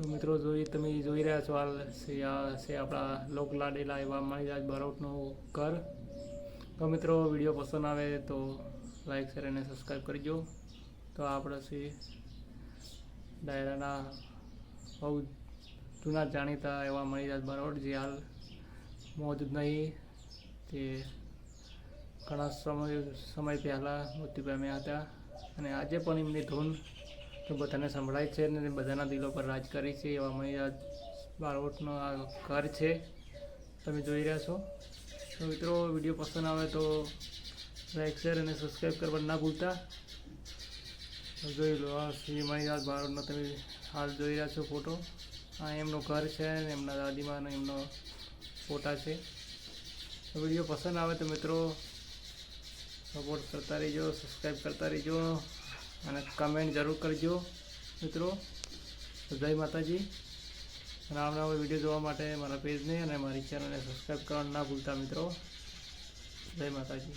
તો મિત્રો જોઈ, તમે જોઈ રહ્યા છો આ છે, આ આપણા લોક લાડેલા એવા મણિરાજ બારોટનું ઘર. તો મિત્રો વીડિયો પસંદ આવે તો લાઈક, શેર અને સબસ્ક્રાઈબ કરજો. તો આપણે છે ડાયરાના બહુ જૂના જાણીતા એવા મણિરાજ બારોટ જે હાલ મોજૂદ નહીં, તે ઘણા સમય સમય પહેલાં મૃત્યુ પામ્યા હતા. અને આજે પણ એમની ધૂન તો બધાને સંભળાય છે અને બધાના દિલો પર રાજ કરી છે, એવા અમે આ બાળવટનો આ ઘર છે. તમે જોઈ રહ્યા છો. તો મિત્રો, વીડિયો પસંદ આવે તો લાઈક શેર અને સબસ્ક્રાઈબ કરવા ના ભૂલતા. જોઈ લો, આ શ્રી મહિરાજ બાળવટનો તમે હાલ જોઈ રહ્યા છો ફોટો. આ એમનું ઘર છે અને એમના દાદીમાનો એમનો ફોટા છે. વીડિયો પસંદ આવે તો મિત્રો સપોર્ટ કરતા રહીજો સબસ્ક્રાઈબ કરતા રહીજો. અને કમેન્ટ જરૂર કરજો, મિત્રો. જય માતાજી. અને આવનાર વીડિયો જોવા માટે મારા પેજને અને મારી ચેનલને સબસ્ક્રાઈબ કરવાનું ના ભૂલતા, મિત્રો. જય માતાજી.